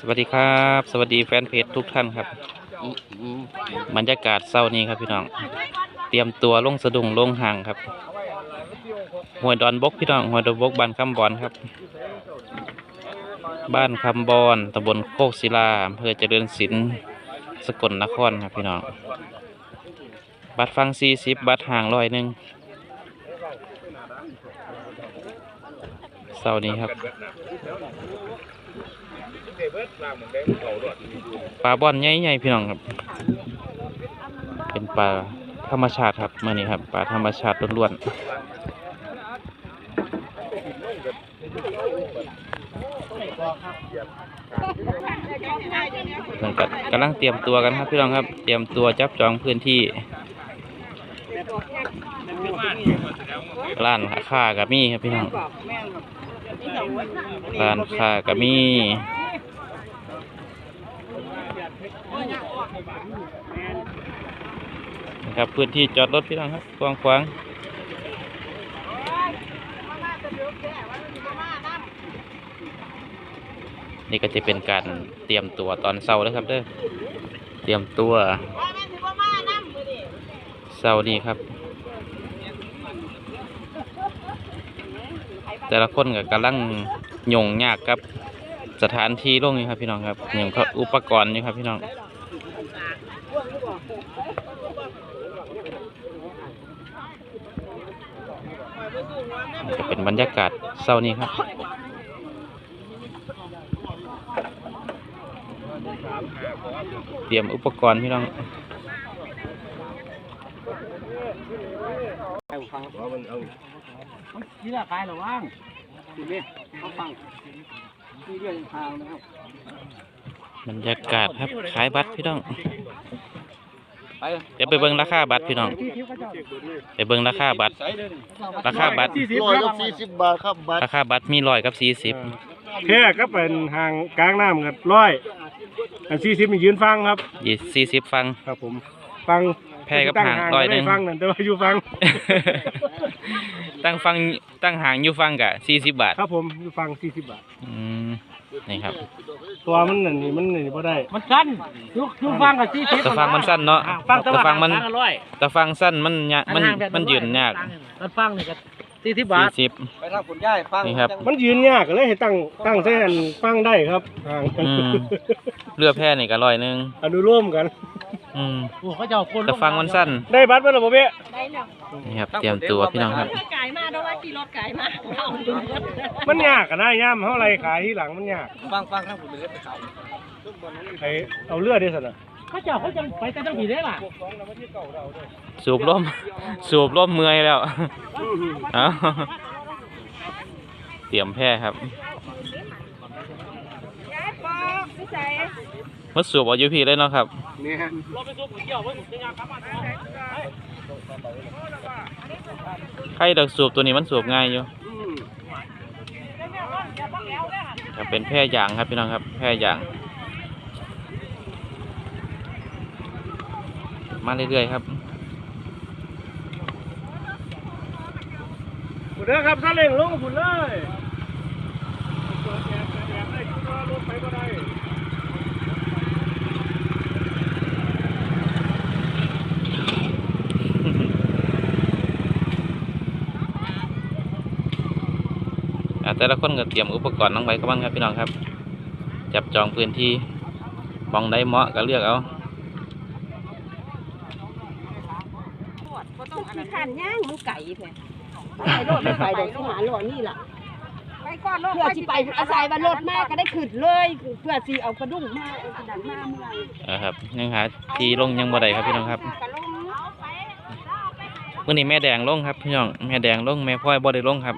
สวัสดีครับ สวัสดีแฟนเพจทุกท่านครับบรรยากาศเศร้านี้ครับพี่น้อง เตรียมตัวลงสะดุ้งลงห่างครับหวยดอนบกพี่น้องหวยดอนบกบ้านคำบอนครับ บ้านคำบอนตำบลโคกศิลาอำเภอเจริญศิลป์สกลนครครับพี่น้อง บัตรฟังสี่สิบบัตรห่างร้อยหนึ่งเศร้านี้ครับ ปลาบอนใหญ่ๆพี่น้องครับ เป็นปลาธรรมชาติครับเมื่อนี้ครับปลาธรรมชาติล้วนๆเหมือนกับกำลังเตรียมตัวกันครับพี่น้องครับ เตรียมตัวจับจองพื้นที่ร้านค้ากับมีครับพี่น้องร้านค้ากับมี นะครับพื้นที่จอดรถพี่น้องครับกว้างขวางนี่ก็จะเป็นการเตรียมตัวตอนเช้าแล้วครับเด้อเตรียมตัวเช้านี้ครับ แต่ละคนก็กำลังหย่งยากครับสถานที่ลงนี่ครับพี่น้องครับหย่างอุปกรณ์นี่ครับพี่น้อง จะเป็นบรรยากาศเศร้านี้ครับเตรียมอุปกรณ์พี่น้องนี่แหละขายหรอว่างดูนี่เขาฟังนี่เรื่องทางนะครับบรรยากาศครับขายบัตรพี่น้อง เดี๋ยวไปเบิ่งราคาบัตรพี่น้อง ไปเบิ่งราคาบัตร ราคาบัตร ร้อยกับสี่สิบบาทครับบัตรราคาบัตรมีร้อยกับสี่สิบแค่ก็เป็นห่างกลางน้ำกับร้อยอันสี่สิบมันยืนฟังครับ ยี่สี่สิบฟัง ครับผมฟังแพร่กับห่างร้อยหนึ่ง ไม่ได้ฟังนั่นแต่ว่าอยู่ฟัง ตั้งฟังตั้งห่างอยู่ฟังกะสี่สิบบาท ครับผมอยู่ฟังสี่สิบบาท อืม นี่ครับ ตัวมันนั่นนี่มันนี่พอได้ มันสั้นยุกยุกฟังกับที่ทิพย์แต่ฟังมันสั้นเนาะฟังแต่ฟังมันอร่อยแต่ฟังสั้นมันยะมันห่างๆแบบมันยืนยากมันฟังนี่ก็ที่ทิพย์บาสี่ทสิบไปทางคุณย่ายฟังนี่ครับ มันยืนยากก็เลยให้ตั้งตั้งเส้นฟังได้ครับห่างอืมเรือแพร่นี่ก็ร้อยหนึ่งอนุร่วมกัน อืมโอ้เขาจะเอาคนแต่ฟังมันสั้นได้บัตรมาแล้วบ่เบ้ได้แล้วนี่ครับเตรียมตัวพี่น้องครับเพื่อไก่มาด้วยว่าขี่รถไก่มาเอาดูรถมันยากกันนะย่ามเท่าไรขายที่หลังมันยากฟังฟังทางคุณไปเล่นไปเขาไอเอาเลือดได้สินะเขาจะเขาจะไปแต่ต้องผีได้ล่ะสูบลมสูบลมเมื่อยแล้วเอาเตรียมแพร่ครับ ยายปอกพี่ใส่ มาสูบเอาอยู่พี่เลยเนาะครับเนี่ยใครดักสูบตัวนี้มันสูบง่ายอยู่จะเป็นแพร่ยางครับพี่น้องครับ แพร่ยาง มาเรื่อยๆครับฝุ่นเด้อครับซาเล้งลงฝุ่นเลยเปิดแอร์เปิดแอ รถไปก็ได้แต่ละคนก็เตรียมอุปกรณ์น้องไว้กับมันครับพี่น้องครับ จับจองพื้นที่มองได้เหมาะก็เลือกเอาขี้ขันย่างมันไก่เพื่อนไปรถไม่ไปดอกที่หาหลอนนี่ล่ะ ไปก่อนรถเพื่อที่ไปอาศัยว่ารถมากก็ได้ขึ้นเลย เพื่อที่เอากระดุมมาเอากระดันมาเมื่อไหร่นะครับยังหาที่ลงยังบ่ได้ครับพี่น้องครับกระลงมื่อนี้แม่แดงลงครับพี่น้องแม่แดงลงแม่พ่อยบ่ได้ลงครับ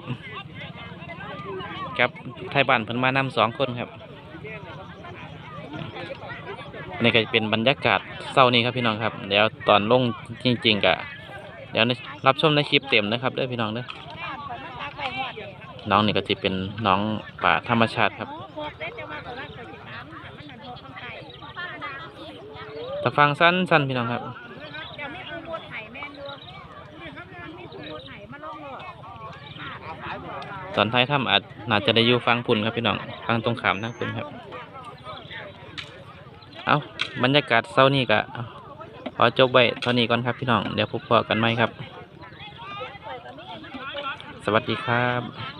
ครับไทยบ้านเพิ่นมานำสองคนครับอันนี้ก็จะเป็นบรรยากาศเศร้านี้ครับพี่น้องครับเดี๋ยวตอนลงจริงๆกะเดี๋ยวรับชมในคลิปเต็มนะครับเด้อพี่น้องเด้อ น้องนี่ก็จะเป็นน้องป่าธรรมชาติครับตะฟังสั้นสั้นพี่น้องครับเดี๋ยวไม่เอนไถ่มาลงเลยตอนท้ายถ้ำอาจน่าจะได้อยู่ฟังพุ่นครับพี่น้องฟังตรงขามทั้งพุ่นครับ เอาบรรยากาศเศร้านี้ก็ขอจบไว้เท่านี้ก่อนครับพี่น้อง เดี๋ยวพบกันใหม่ครับ วัสดีครับ